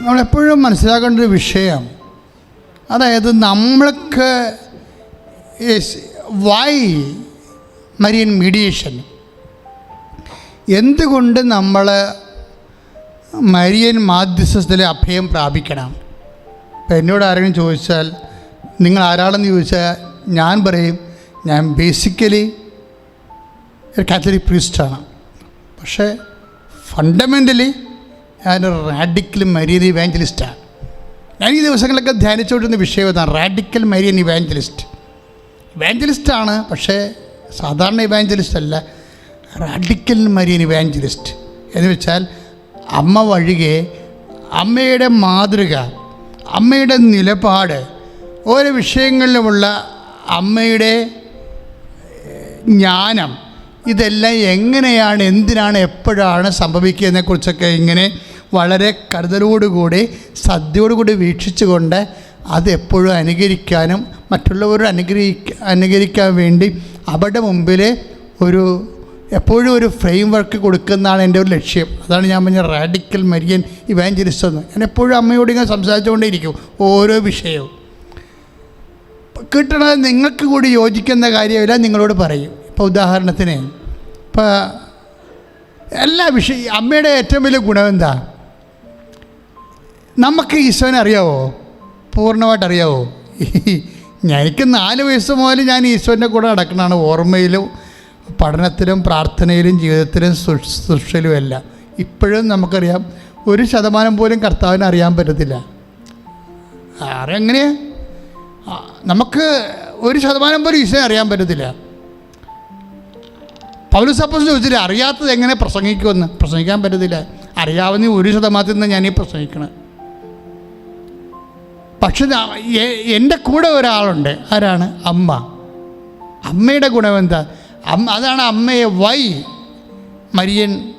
നമ്മളെപ്പോഴും മനസ്സിലാക്കേണ്ട ഒരു വിഷയം. അതായത് നമ്മൾക്ക് വൈ മരിയൻ മീഡിയേഷൻ എന്തുകൊണ്ട് നമ്മൾ മരിയൻ മാധ്യസ്ഥത്തിലെ അഭയം പ്രാപിക്കണം? ഇപ്പം എന്നോട് ആരെങ്കിലും ചോദിച്ചാൽ നിങ്ങൾ ആരാളെന്ന് ചോദിച്ചാൽ ഞാൻ പറയും ഞാൻ ബേസിക്കലി ഒരു കാത്തലിക് പ്രീസ്റ്റാണ് പക്ഷേ ഫണ്ടമെന്റലി ഞാനൊരു റാഡിക്കൽ മരിയൻ ഇവാഞ്ചലിസ്റ്റാണ് ഞാൻ ഈ ദിവസങ്ങളിലൊക്കെ ധ്യാനിച്ചുകൊണ്ടിരുന്ന വിഷയം ഇതാണ്. റാഡിക്കൽ മരിയൻ ഇവാഞ്ചലിസ്റ്റ് ഇവാഞ്ചലിസ്റ്റാണ് പക്ഷേ സാധാരണ ഇവാഞ്ചലിസ്റ്റ് അല്ല. റാഡിക്കൽ മരിയൻ ഇവാഞ്ചലിസ്റ്റ് എന്ന് വെച്ചാൽ അമ്മ വഴികെ അമ്മയുടെ മാതൃക അമ്മയുടെ നിലപാട് ഓരോ വിഷയങ്ങളിലുമുള്ള അമ്മയുടെ ജ്ഞാനം ഇതെല്ലാം എങ്ങനെയാണ് എന്തിനാണ് എപ്പോഴാണ് സംഭവിക്കുന്നതിനെക്കുറിച്ചൊക്കെ ഇങ്ങനെ വളരെ കരുതലോടുകൂടി ശ്രദ്ധയോടുകൂടി വീക്ഷിച്ചുകൊണ്ട് അത് എപ്പോഴും അനുകരിക്കാനും മറ്റുള്ളവർ അനുഗ്രഹിക്ക അനുകരിക്കാൻ വേണ്ടി അവരുടെ മുമ്പിൽ ഒരു എപ്പോഴും ഒരു ഫ്രെയിം വർക്ക് കൊടുക്കുന്നതാണ് എന്റെ ഒരു ലക്ഷ്യം. അതാണ് ഞാൻ പറഞ്ഞ റാഡിക്കൽ മരിയൻ ഇവാഞ്ചലിസ്റ്റ് എന്ന്. ഞാൻ എപ്പോഴും അമ്മയോട് ഇങ്ങനെ സംസാരിച്ചുകൊണ്ടേയിരിക്കും ഓരോ വിഷയവും. കിട്ടണത് നിങ്ങൾക്ക് കൂടി യോജിക്കുന്ന കാര്യമില്ല നിങ്ങളോട് പറയും. ഇപ്പോൾ ഉദാഹരണത്തിന് ഇപ്പോൾ എല്ലാ വിഷയ അമ്മയുടെ ഏറ്റവും വലിയ ഗുണം എന്താ നമുക്ക് ഈശോനെ അറിയാവോ? പൂർണമായിട്ട് അറിയാവോ? എനിക്ക് നാല് വയസ്സ് മുതൽ ഞാൻ ഈശോന്റെ കൂടെ നടക്കുന്നതാണ് ഓർമ്മയിലും പഠനത്തിലും പ്രാർത്ഥനയിലും ജീവിതത്തിലും സൃഷ്ടിയിലും എല്ലാം. ഇപ്പോഴും നമുക്കറിയാം ഒരു ശതമാനം പോലും കർത്താവിനെ അറിയാൻ പറ്റത്തില്ല. ആരെങ്ങനെ നമുക്ക് ഒരു ശതമാനം പോലും ഈശോയെ അറിയാൻ പറ്റത്തില്ല. പൗലുസപ്പസ് ചോദിച്ചില്ല അറിയാത്തത് എങ്ങനെ പ്രസംഗിക്കുമെന്ന്? പ്രസംഗിക്കാൻ പറ്റത്തില്ല. അറിയാവുന്ന ഒരു ശതമാനത്തിൽ നിന്ന് ഞാൻ ഈ പ്രസംഗിക്കണത് പക്ഷെ എന്റെ കൂടെ ഒരാളുണ്ട്. ആരാണ്? അമ്മ. അമ്മയുടെ ഗുണം എന്താ അമ്മ അതാണ് അമ്മയെ വൈ മരിയൻ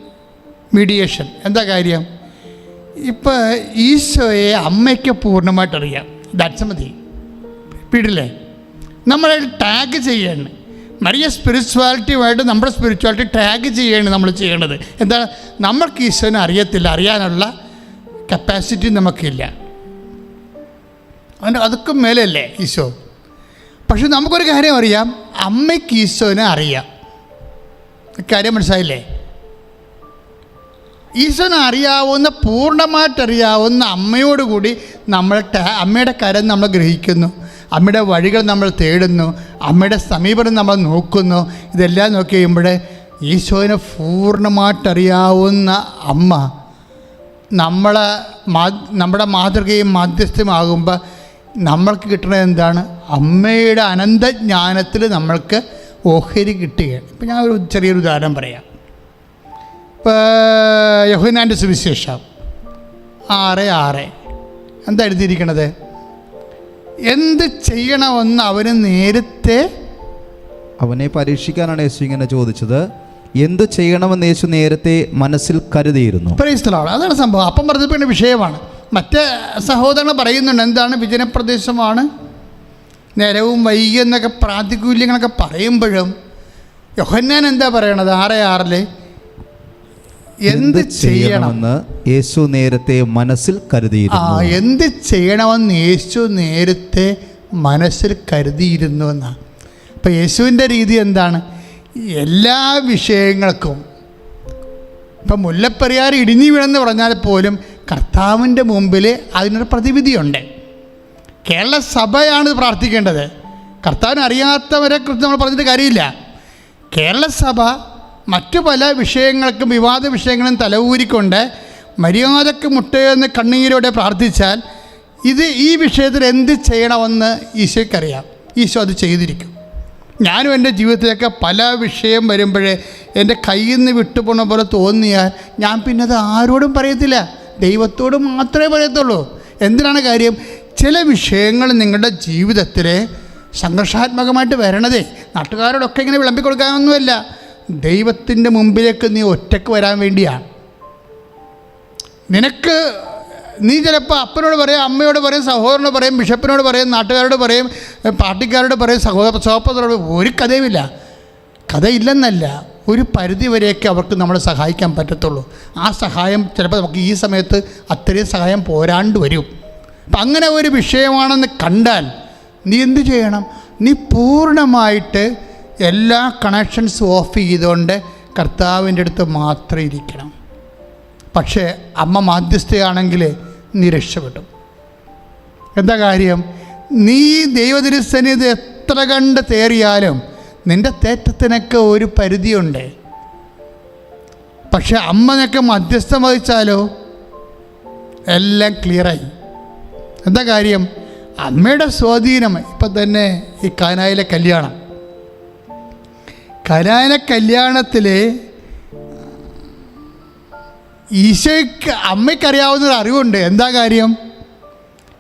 മീഡിയേഷൻ എന്താ കാര്യം? ഇപ്പോൾ ഈശോയെ അമ്മയ്ക്ക് പൂർണമായിട്ട് അറിയാം ദാറ്റ്സ് മതി. വീടില്ലേ നമ്മളെ ടാഗ് ചെയ്യണം. മറിയ സ്പിരിച്വാലിറ്റിയുമായിട്ട് നമ്മുടെ സ്പിരിച്വാലിറ്റി ടാഗ് ചെയ്യാണ് നമ്മൾ ചെയ്യേണ്ടത് എന്താണ്? നമ്മൾക്ക് ഈശോനെ അറിയത്തില്ല. അറിയാനുള്ള കപ്പാസിറ്റി നമുക്കില്ല. അതിന്റെ അതുക്കും മേലെയല്ലേ ഈശോ? പക്ഷെ നമുക്കൊരു കാര്യം അറിയാം. അമ്മയ്ക്ക് ഈശോനെ അറിയാം. കാര്യം മനസ്സിലായില്ലേ? ഈശോനെ അറിയാവുന്ന പൂർണമായിട്ടറിയാവുന്ന അമ്മയോടുകൂടി നമ്മൾ അമ്മയുടെ കരം നമ്മൾ ഗ്രഹിക്കുന്നു. അമ്മയുടെ വഴികൾ നമ്മൾ തേടുന്നു. അമ്മയുടെ സമീപനം നമ്മൾ നോക്കുന്നു. ഇതെല്ലാം നോക്കി കഴിയുമ്പോൾ ഈശോനെ പൂർണമായിട്ടറിയാവുന്ന അമ്മ നമ്മളെ നമ്മുടെ മാതൃകയും മാധ്യസ്ഥമാകുമ്പോൾ നമ്മൾക്ക് കിട്ടുന്നത് എന്താണ്? അമ്മയുടെ അനന്തജ്ഞാനത്തിൽ നമ്മൾക്ക് ഓഹരി കിട്ടുകയാണ്. ഇപ്പം ഞാൻ ഒരു ചെറിയൊരു ഉദാഹരണം പറയാം. ഇപ്പോൾ യഹുനാന്റെ സുവിശേഷം ആറ് ആറ്. എന്താ എഴുതിയിരിക്കണത്? എന്ത് ചെയ്യണമെന്ന് അവന് നേരത്തെ അവനെ പരീക്ഷിക്കാനാണ് യേശു ഇങ്ങനെ ചോദിച്ചത്. എന്ത് ചെയ്യണമെന്ന് യേശു നേരത്തെ മനസ്സിൽ കരുതിയിരുന്നു. അതാണ് സംഭവം. അപ്പം പറഞ്ഞപ്പോൾ വിഷയമാണ്. മറ്റ് സഹോദരങ്ങൾ പറയുന്നുണ്ട് എന്താണ് വിജനപ്രദേശമാണ്? നേരവും വൈകി എന്നൊക്കെ പ്രാതികൂല്യങ്ങളൊക്കെ പറയുമ്പോഴും യോഹന്നാൻ എന്താ പറയണത്? ആറ് ആറിൽ എന്ത് ചെയ്യണമെന്ന് യേശു നേരത്തെ മനസ്സിൽ ആ എന്ത് ചെയ്യണമെന്ന് യേശു നേരത്തെ മനസ്സിൽ കരുതിയിരുന്നു എന്നാണ് അപ്പം യേശുവിന്റെ രീതി എന്താണ്? എല്ലാ വിഷയങ്ങൾക്കും ഇപ്പം മുല്ലപ്പെരിയാർ ഇടിഞ്ഞു വീണെന്ന് പറഞ്ഞാൽ പോലും കർത്താവിന്റെ മുമ്പിൽ അതിനൊരു പ്രതിവിധിയുണ്ട്. കേരള സഭയാണ് പ്രാർത്ഥിക്കേണ്ടത്. കർത്താവിന് അറിയാത്തവരെ കുറിച്ച് നമ്മൾ പറഞ്ഞിട്ട് കാര്യമില്ല. കേരള സഭ മറ്റു പല വിഷയങ്ങൾക്കും വിവാദ വിഷയങ്ങളും തലവൂരിക്കൊണ്ട് മര്യാദയ്ക്ക് മുട്ടയെന്ന് കണ്ണീരോടെ പ്രാർത്ഥിച്ചാൽ ഇത് ഈ വിഷയത്തിൽ എന്ത് ചെയ്യണമെന്ന് ഈശോയ്ക്കറിയാം. ഈശോ അത് ചെയ്തിരിക്കും. ഞാനും എന്റെ ജീവിതത്തിലൊക്കെ പല വിഷയം വരുമ്പോഴേ എന്റെ കയ്യിൽ നിന്ന് വിട്ടുപോണ പോലെ തോന്നിയാൽ ഞാൻ പിന്നെ അത് ആരോടും പറയത്തില്ല. ദൈവത്തോട് മാത്രമേ പറയത്തുള്ളൂ. എന്തിനാണ് കാര്യം? ചില വിഷയങ്ങൾ നിങ്ങളുടെ ജീവിതത്തിൽ സംഘർഷാത്മകമായിട്ട് വരണതേ. നാട്ടുകാരോടൊക്കെ ഇങ്ങനെ വിളമ്പിക്കൊടുക്കാനൊന്നുമല്ല ദൈവത്തിന്റെ മുമ്പിലേക്ക് നീ ഒറ്റയ്ക്ക് വരാൻ വേണ്ടിയാണ് നിനക്ക് നീ ചിലപ്പോൾ അപ്പനോട് പറയും അമ്മയോട് പറയും സഹോദരനോട് പറയും ബിഷപ്പിനോട് പറയും നാട്ടുകാരോട് പറയും പാർട്ടിക്കാരോട് പറയും സഹോദര സഹോദരോട് ഒരു കഥയുമില്ല. കഥയില്ലെന്നല്ല. ഒരു പരിധി വരെയൊക്കെ അവർക്ക് നമ്മളെ സഹായിക്കാൻ പറ്റത്തുള്ളൂ. ആ സഹായം ചിലപ്പോൾ നമുക്ക് ഈ സമയത്ത് അത്രയും സഹായം പോരാണ്ട് വരും. അപ്പം അങ്ങനെ ഒരു വിഷയമാണെന്ന് കണ്ടാൽ നീ എന്ത് ചെയ്യണം? നീ പൂർണമായിട്ട് എല്ലാ കണക്ഷൻസ് ഓഫ് ചെയ്തുകൊണ്ട് കർത്താവിന്റെ അടുത്ത് മാത്രം ഇരിക്കണം. പക്ഷേ അമ്മ മാധ്യസ്ഥയാണെങ്കിൽ നീ രക്ഷപ്പെടും. എന്താ കാര്യം? നീ ദൈവതിരുസന്നിധി എത്ര കണ്ട് തേറിയാലും നിന്റെ തേറ്റത്തിനൊക്കെ ഒരു പരിധിയുണ്ട്. പക്ഷെ അമ്മനൊക്കെ മധ്യസ്ഥം വഹിച്ചാലോ? എല്ലാം ക്ലിയറായി. എന്താ കാര്യം? അമ്മയുടെ സ്വാധീനം ഇപ്പം തന്നെ ഈ കാനായിലെ കല്യാണം. കനായിലെ കല്യാണത്തിൽ ഈശോയ്ക്ക് അമ്മയ്ക്കറിയാവുന്ന ഒരു അറിവുണ്ട്. എന്താ കാര്യം?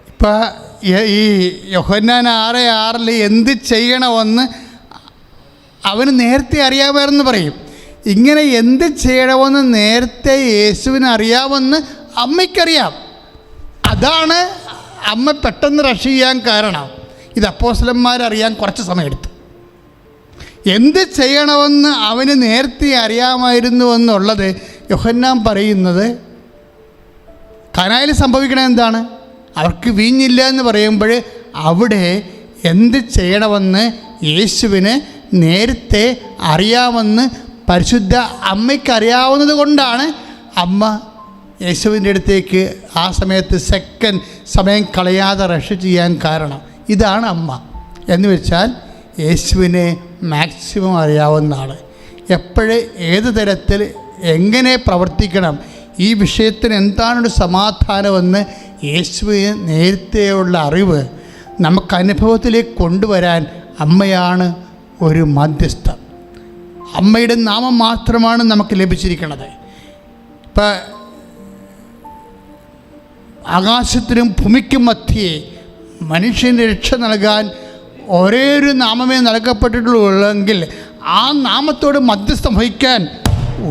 ഇപ്പം ഈ യൊഹന്നാൻ ആറ് ആറിൽ എന്ത് ചെയ്യണമെന്ന് അവന് നേരത്തെ അറിയാമായിരുന്നു പറയും. ഇങ്ങനെ എന്ത് ചെയ്യണമെന്ന് നേരത്തെ യേശുവിന് അറിയാമെന്ന് അമ്മയ്ക്കറിയാം. അതാണ് അമ്മ പെട്ടെന്ന് റഷ് ചെയ്യാൻ കാരണം. ഇത് അപ്പോസ്ലന്മാരറിയാൻ കുറച്ച് സമയമെടുത്തു. എന്ത് ചെയ്യണമെന്ന് അവന് നേരത്തെ അറിയാമായിരുന്നു എന്നുള്ളത് യോഹന്നാൻ പറയുന്നത് കനായിൽ സംഭവിക്കണ എന്താണ്? അവർക്ക് വീഞ്ഞില്ല എന്ന് പറയുമ്പോൾ അവിടെ എന്ത് ചെയ്യണമെന്ന് യേശുവിന് നേരത്തെ അറിയാമെന്ന് പരിശുദ്ധ അമ്മയ്ക്കറിയാവുന്നത് കൊണ്ടാണ് അമ്മ യേശുവിന്റെ അടുത്തേക്ക് ആ സമയത്ത് സെക്കൻഡ് സമയം കളയാതെ റഷ് ചെയ്യാൻ കാരണം. ഇതാണ് അമ്മ. എന്ന് വെച്ചാൽ യേശുവിനെ മാക്സിമം അറിയാവുന്ന ആൾ എപ്പോഴ് ഏത് തരത്തിൽ എങ്ങനെ പ്രവർത്തിക്കണം ഈ വിഷയത്തിന് എന്താണൊരു സമാധാനമെന്ന് യേശുവിന് നേരത്തെയുള്ള അറിവ് നമുക്ക് അനുഭവത്തിലേക്ക് കൊണ്ടുവരാൻ അമ്മയാണ് ഒരു മധ്യസ്ഥ അമ്മയുടെ നാമം മാത്രമാണ് നമുക്ക് ലഭിച്ചിരിക്കുന്നത്. ഇപ്പം ആകാശത്തിനും ഭൂമിക്കും മധ്യേ മനുഷ്യന് രക്ഷ നൽകാൻ ഒരേ ഒരു നാമമേ നൽകപ്പെട്ടിട്ടുള്ളൂ ആ നാമത്തോട് മധ്യസ്ഥം വഹിക്കാൻ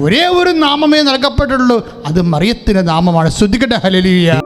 ഒരേ ഒരു നാമമേ നൽകപ്പെട്ടിട്ടുള്ളൂ. അത് മറിയത്തിന്റെ നാമമാണ്. ശ്രദ്ധിക്കട്ടെ. ഹലലിയ